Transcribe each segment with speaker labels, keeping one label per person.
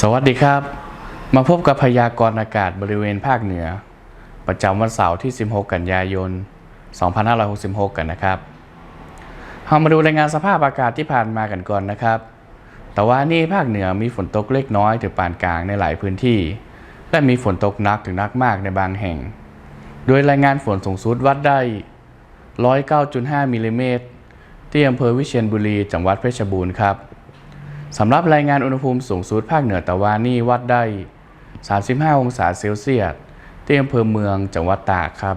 Speaker 1: สวัสดีครับ มาพบกับพยากรณ์อากาศบริเวณภาคเหนือ ประจำวันเสาร์ที่ 16 กันยายน 2566 กันนะครับเรามาดูรายงานสภาพอากาศที่ผ่านมากันก่อนนะครับ แต่ว่านี่ภาคเหนือมีฝนตกเล็กน้อยถึงปานกลางในหลายพื้นที่ และมีฝนตกหนักถึงหนักมากในบางแห่ง โดยรายงานฝนสูงสุดวัดได้ 109.5มิลลิเมตรที่อำเภอวิเชียรบุรีจังหวัดเพชรบูรณ์ครับ สำหรับรายงานอุณหภูมิสูงสุดภาคเหนือตะวันนี่วัดได้ 35 องศาเซลเซียสที่อำเภอเมืองจังหวัดตากครับ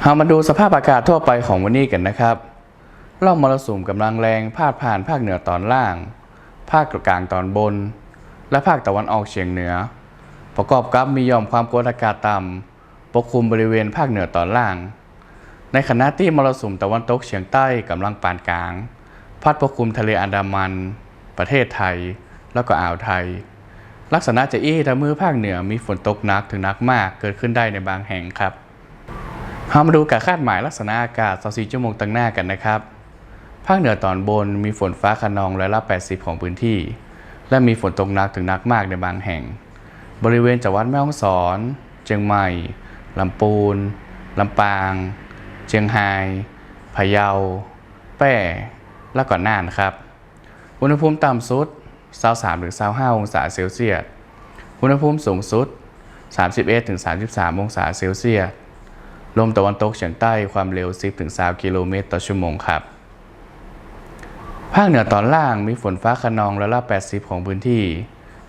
Speaker 1: เรามาดูสภาพอากาศทั่วไปของวันนี้กันนะครับร่องมรสุมกำลังแรงพาดผ่านภาคเหนือตอนล่าง ภาคกลางตอนบน และภาคตะวันออกเฉียงเหนือ ประกอบกับมีย่อมความกดอากาศต่ำปกคลุมบริเวณภาคเหนือตอนล่าง ในขณะที่มรสุมตะวันตกเฉียงใต้กำลังปานกลาง พัดปกคลุมทะเลอันดามัน ประเทศไทย แล้วก็อ่าวไทย ลักษณะจะอี้ทำมือภาคเหนือมีฝนตกหนักถึงหนักมากเกิดขึ้นได้ในบางแห่งครับเรามาดูการคาดหมายลักษณะอากาศ24ชั่วโมงตั้งหน้ากันนะครับ ภาคเหนือตอนบนมีฝนฟ้าคะนองร้อยละ 80 ของพื้นที่ และมีฝนตกหนักถึงหนักมากในบางแห่ง บริเวณจังหวัดแม่ฮ่องสอน เชียงใหม่ ลำปูน ลำปาง เชียงราย พะเยา แพร่ และก่อนหน้านครับ อุณหภูมิต่ำสุด23ถึง25องศาเซลเซียส อุณหภูมิสูงสุด 31ถึง33 องศาเซลเซียส ลมตะวันตกเฉียงใต้ความเร็ว 10ถึง20กิโลเมตรต่อชั่วโมงครับ ภาคเหนือตอนล่างมีฝนฟ้าคะนองร้อยละ 80 ของพื้นที่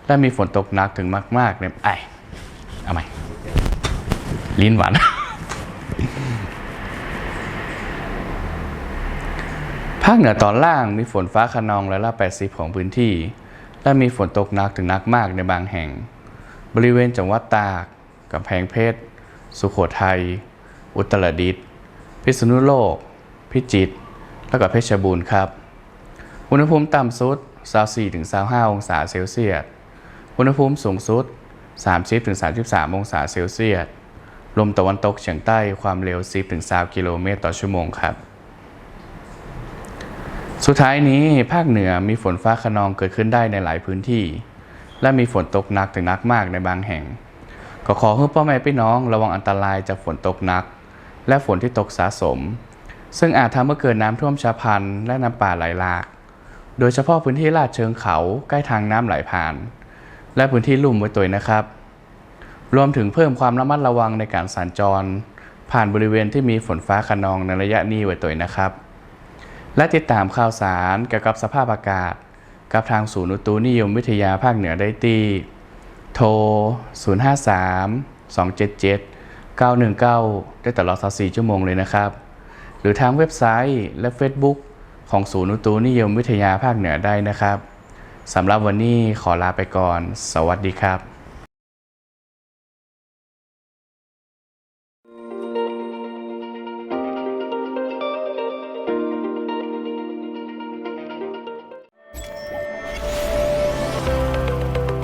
Speaker 1: และมีฝนตกหนักถึงมาก ๆ ในไอเอาใหม่ ลิ้นหวาน ภาคเหนือตอนล่างมีฝนฟ้าคะนองร้อยละ 80 ของพื้นที่ และมีฝนตกหนักถึงหนักมากในบางแห่ง บริเวณจังหวัดตากกำแพงเพชร สุโขทัย อุตรดิตถ์ พิษณุโลก พิจิตร และก็เพชรบูรณ์ครับ อุณหภูมิต่ำสุด 24-25 องศาเซลเซียส อุณหภูมิสูงสุด 30-33 องศาเซลเซียส ลมตะวันตกเฉียงใต้ความเร็ว 10ถึง20กิโลเมตรต่อชั่วโมงครับ สุดท้ายนี้ภาคเหนือมีฝนฟ้าคะนองเกิดขึ้นได้ในหลายพื้นที่ และมีฝนตกหนักถึงหนักมากในบางแห่ง ก็ขอให้พ่อแม่พี่น้องระวังอันตรายจากฝนตกหนัก และฝนที่ตกสะสม ซึ่งอาจทำให้เกิดน้ำท่วมฉับพลันและน้ำป่าไหลหลาก โดยเฉพาะพื้นที่ลาดเชิงเขาใกล้ทางน้ำไหลผ่าน และพื้นที่ลุ่มไว้ตัวนะครับ รวมถึงเพิ่มความระมัดระวังในการสัญจร ผ่านบริเวณที่มีฝนฟ้าคะนองในระยะนี้ไว้ตัวนะครับ และติดตามข่าวสารเกี่ยวกับสภาพอากาศ กับทางศูนย์อุตุนิยมวิทยาภาคเหนือได้ที่ โทร 053 277 919 ได้ตลอด 24 ชั่วโมงเลยนะครับ หรือทางเว็บไซต์และ Facebook ของศูนย์อุตุนิยมวิทยาภาคเหนือได้นะครับ สำหรับวันนี้ขอลาไปก่อน สวัสดีครับ